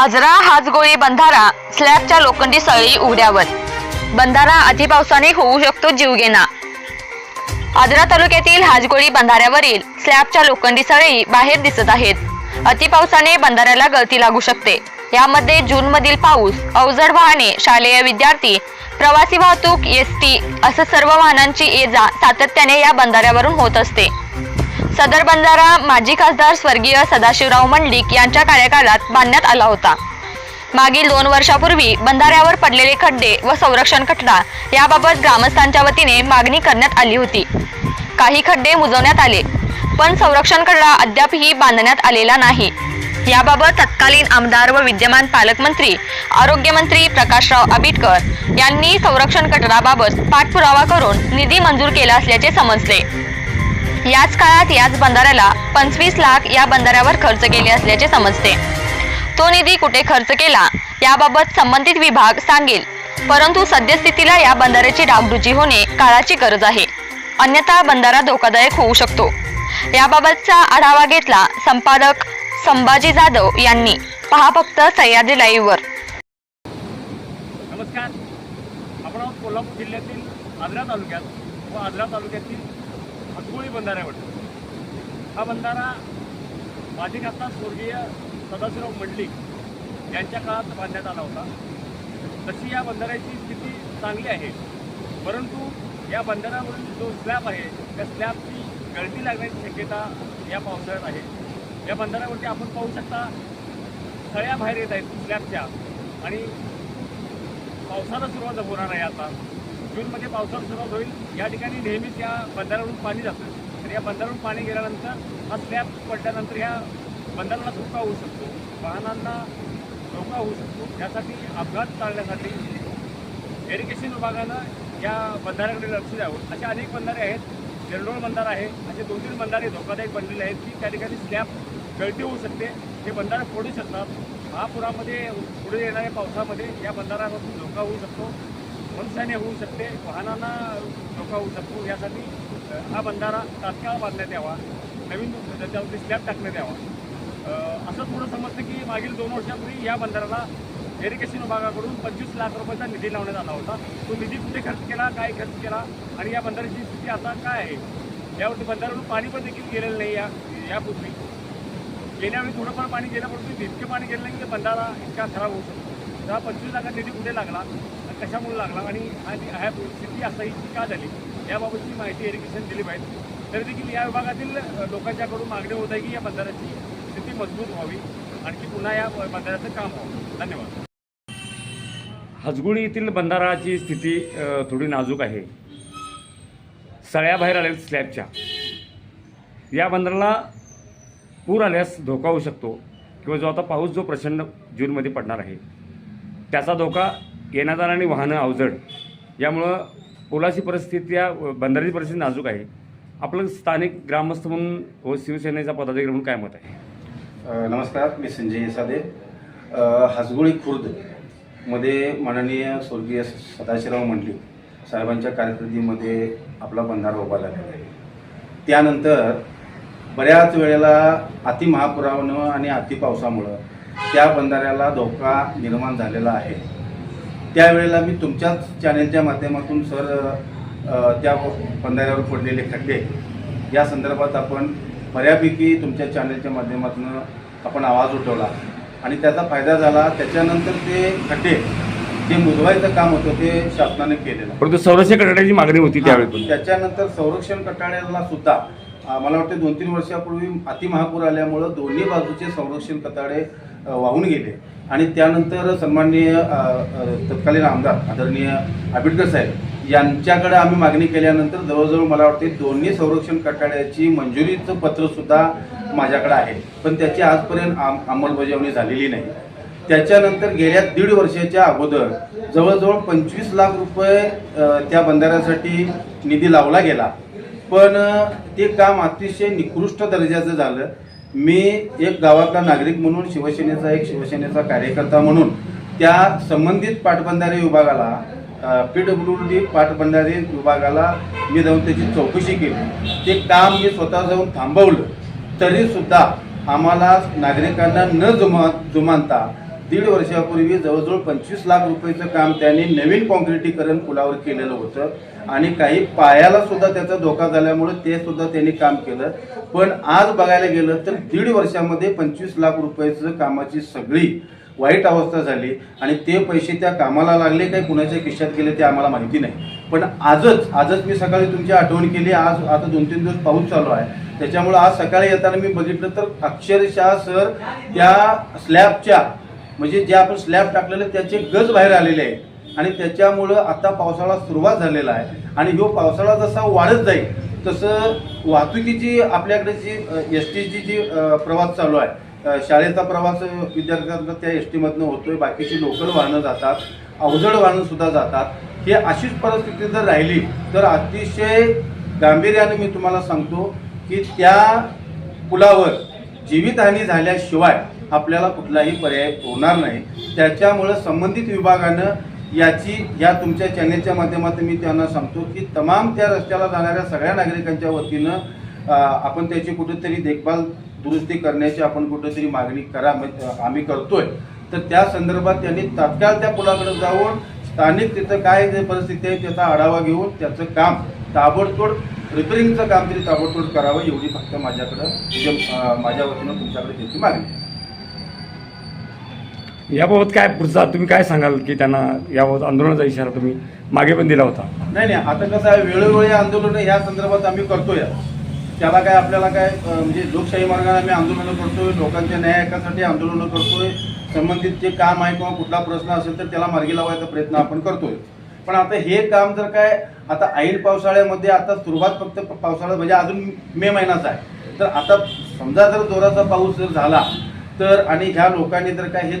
आजरा हाजगोळी बंधारा स्लॅबच्या लोखंडी सळई उघड्यावर. बंधारा अतिपावसाने होऊ शकतो जीवघेणा. आजरा तालुक्यातील हाजगोळी बंधाऱ्यावरील स्लॅबच्या लोखंडी सळी बाहेर दिसत आहेत. अतिपावसाने बंधाऱ्याला गळती लागू शकते. यामध्ये जून मधील पाऊस अवजड वाहने शालेय विद्यार्थी प्रवासी वाहतूक एस टी असं सर्व वाहनांची ये जा सातत्याने या बंधाऱ्यावरून होत असते. सदर बंधारा माजी खासदार स्वर्गीय सदाशिवराव मंडलिक यांच्या कार्यकाळात बांधण्यात आला होता. मागील दोन वर्षापूर्वी बंधाऱ्यावर पडलेले खड्डे व संरक्षण खटला याबाबत ग्रामस्थांच्या वतीने मागणी करण्यात आली होती. काही खड्डे मुजवण्यात आले पण संरक्षण कठडा अद्यापही बांधण्यात आलेला नाही. याबाबत तत्कालीन आमदार व विद्यमान पालकमंत्री आरोग्यमंत्री प्रकाशराव आबिटकर यांनी संरक्षण कठडाबाबत पाठपुरावा करून निधी मंजूर केला असल्याचे समजले. याच काळात याच बंधाऱ्याला पंचवीस लाख या बंधाऱ्यावर खर्च केले असल्याचे समजते. तो निधी कुठे खर्च केला याबाबत संबंधित विभाग सांगेल. परंतु सद्यस्थितीला या बंधाऱ्याची डागडुजी होणे काळाची गरज आहे. अन्यथा बंधारा धोकादायक होऊ शकतो. याबाबतचा आढावा घेतला संपादक संभाजी जाधव यांनी. पहा फक्त सह्याद्री लाईव्हवर. नमस्कार. आपण कोल्हापूर जिल्ह्यातील आजरा तालुक्यात व आजरा तालुक्यातील हसगोळी बंधाऱ्यावर हा बंधारा माजी खासदार स्वर्गीय सदाशिवराव मंडलिक यांच्या काळात बांधण्यात आला होता. तशी या बंधाऱ्याची स्थिती चांगली आहे. परंतु या बंधाऱ्यावरील जो स्लॅब आहे त्या स्लॅबची गळती लागण्याची शक्यता या पावसाळ्यात आहे. या बंधाऱ्यावरती आपण पाहू शकता सळ्या बाहेर येत आहेत स्लॅबच्या आणि पावसाला सुरुवात होणार आहे आता. जूनमध्ये पावसाला सुरुवात होईल. या ठिकाणी नेहमीच या बंधाऱ्यावरून पाणी जातं. तर या बंधाऱ्यावरून पाणी गेल्यानंतर हा स्लॅब पडल्यानंतर ह्या बंधाऱ्याला धोका होऊ शकतो. वाहनांना धोका होऊ शकतो. यासाठी अपघात टाळण्यासाठी इरिगेशन विभागानं या बंधाऱ्याकडे लक्ष द्यावं. असे अनेक बंधारे आहेत. जेरडोळ बंधारा आहे. असे दोन तीन बंधारे धोकादायक बनलेले आहेत की त्या ठिकाणी स्लॅब गळती होऊ शकते. हे बंधारे फोडू शकतात. महापुरामध्ये पुढे येणाऱ्या पावसामध्ये या बंधाऱ्यापासून धोका होऊ शकतो. मनसाने होऊ शकते वाहनांना धोका होऊ शकतो. यासाठी हा बंधारा तात्काळ बांधण्यात यावा. नवीन त्याच्यावरती स्लॅब टाकण्यात यावा. असं थोडं समजतं की मागील दोन वर्षापूर्वी या बंधाराला इरिगेशन विभागाकडून पंचवीस लाख रुपयाचा निधी लावण्यात आला होता. तो निधी कुठे खर्च केला काय खर्च केला आणि या बंधाराची स्थिती आता काय आहे? यावरती बंधारावरून पाणी पण देखील गेलेलं नाही या यापूर्वी. गेल्यावेळी थोडंफार पाणी गेल्यापूर्वी इतके इतकं पाणी गेलं नाही की बंधारा इतका खराब होऊ शकतो. तेव्हा पंचवीस लाखात निधी कुठे लागला? कशामुळे लागला आणि हा ह्या असा असाही का झाली याबाबतची माहिती इरिगेशन दिली पाहिजे. तरी देखील या विभागातील लोकांच्याकडून मागणी होत आहे की या बंधाऱ्याची स्थिती मजबूत व्हावी आणखी पुन्हा या बंधाऱ्याचं काम व्हावं. धन्यवाद. हजगुळी येथील बंधाराची स्थिती थोडी नाजूक आहे. सळ्याबाहेर आलेल्या स्लॅबच्या. या बंदराला पूर आल्यास धोका होऊ शकतो किंवा जो आता पाऊस जो प्रचंड जूनमध्ये पडणार आहे त्याचा धोका येणादार आणि वाहनं अवजड यामुळं पुलाची परिस्थिती या बंधाराची परिस्थिती नाजूक आहे. आपलं स्थानिक ग्रामस्थ म्हणून व शिवसेनेचा पदाधिकारी म्हणून काय मत आहे? नमस्कार मी संजय सादे. हसगुळी खुर्दमध्ये माननीय स्वर्गीय सदाशिवराव मंडली साहेबांच्या कारकिर्दीमध्ये आपला बंधारा उभा झालेला आहे. त्यानंतर बऱ्याच वेळेला अतिमहापुरानं आणि अतिपावसामुळं त्या बंधाऱ्याला धोका निर्माण झालेला आहे. त्यावेळेला मी तुमच्याच चॅनेलच्या माध्यमातून सर त्या बंधाऱ्यावर पडलेले खड्डे या संदर्भात आपण बऱ्यापैकी तुमच्या चॅनेलच्या माध्यमातून आपण आवाज उठवला. आणि त्याचा फायदा झाला त्याच्यानंतर ते खड्डे जे मुजवायचं काम होतं ते शासनाने केलेलं. परंतु संरक्षण करण्याची मागणी होती त्यावेळी त्याच्यानंतर संरक्षण कटाड्याला सुद्धा मला वाटतं दोन तीन वर्षापूर्वी अतिमहापूर आल्यामुळं दोन्ही बाजूचे संरक्षण कटाडे अं, वाहून गेले. आणि त्यानंतर सन्माननीय तत्कालीन आमदार आदरणीय आंबेडकर साहेब यांच्याकडे आम्ही मागणी केल्यानंतर जवळजवळ मला वाटते दोन्ही संरक्षण कटाड्याची मंजुरीचं पत्रसुद्धा माझ्याकडे आहे. पण त्याची आजपर्यंत आम अंमलबजावणी झालेली नाही. त्याच्यानंतर गेल्या दीड वर्षाच्या अगोदर जवळजवळ पंचवीस लाख रुपये त्या बंधाऱ्यासाठी निधी लावला गेला. पण ते काम अतिशय निकृष्ट दर्जाचं झालं. मी एक गावातला नागरिक म्हणून शिवसेनेचा एक शिवसेनेचा कार्यकर्ता म्हणून त्या संबंधित पाटबंधारे विभागाला पी डब्ल्यू डी पाटबंधारे विभागाला मी जाऊन त्याची चौकशी केली. ते काम मी स्वतः जाऊन थांबवलं. तरीसुद्धा आम्हाला नागरिकांना न जुमा जुमानता दीड वर्षापूर्वी जवळजवळ पंचवीस लाख रुपयाचं काम त्यांनी नवीन कॉन्क्रिटीकरण पुलावर केलेलं होतं. आणि काही पायाला सुद्धा त्याचा धोका झाल्यामुळे ते सुद्धा त्यांनी काम केलं. पण आज बघायला गेलं तर दीड वर्षामध्ये पंचवीस लाख रुपयाचं कामाची सगळी वाईट अवस्था झाली. आणि ते पैसे त्या कामाला लागले काही कुणाच्या खिशात गेले ते आम्हाला माहिती नाही. पण आजच आजच मी सकाळी तुमची आठवण केली. आज आता दोन तीन दिवस पाऊस चालू आहे. त्याच्यामुळे आज सकाळी येताना मी बघितलं तर अक्षरशः सर त्या स्लॅबच्या म्हणजे जे आपण स्लॅब टाकलेले त्याचे गज बाहेर आलेले आहेत आणि त्याच्यामुळं आता पावसाळा सुरुवात झालेला आहे. आणि ह्यो पावसाळा जसा वाढत जाईल तसं वाहतुकीची आपल्याकडे जी एस टीची जी प्रवास चालू आहे शाळेचा प्रवास विद्यार्थ्यांचा त्या एस टीमधनं होतोय. बाकीची लोकल वाहनं जातात अवजड वाहनंसुद्धा जातात. ही अशीच परिस्थिती जर राहिली तर अतिशय गांभीर्याने मी तुम्हाला सांगतो की त्या पुलावर जीवितहानी झाल्याशिवाय आपल्याला कुठलाही पर्याय होणार नाही त्याच्यामुळं संबंधित विभागानं याची या तुमच्या चॅनेलच्या माध्यमातून मी त्यांना सांगतो की तमाम त्या रस्त्याला जाणाऱ्या सगळ्या नागरिकांच्या वतीनं आपण त्याची कुठेतरी देखभाल दुरुस्ती करण्याची आपण कुठेतरी मागणी करा आम्ही करतोय तर त्या संदर्भात त्यांनी तात्काळ त्या पुलाकडे जाऊन स्थानिक तिथं काय परिस्थिती आहे त्याचा आढावा घेऊन त्याचं काम ताबडतोड रिपेरिंगचं काम तरी ताबडतोड करावं एवढी फक्त माझ्याकडं म्हणजे, माझ्या वतीनं तुमच्याकडे त्याची मागणी आहे. याबाबत काय पुढचा तुम्ही काय सांगाल की त्यांना याबाबत आंदोलनाचा इशारा तुम्ही मागे पण दिला होता? नाही नाही आता कसं आहे वेळोवेळी आंदोलन ह्या संदर्भात आम्ही करतोय. त्याला काय आपल्याला काय म्हणजे लोकशाही मार्गाने आम्ही आंदोलनं करतोय लोकांच्या न्यायासाठी आंदोलनं करतोय संबंधित जे काम आहे किंवा कुठला प्रश्न असेल तर त्याला मार्गी लावायचा प्रयत्न आपण करतोय. पण आता हे काम जर काय आता ऐन पावसाळ्यामध्ये आता सुरुवात फक्त पावसाळा म्हणजे अजून मे महिनाचा आहे. तर आता समजा जर जोराचा पाऊस जर झाला तर आणि ह्या लोकांनी जर काय हे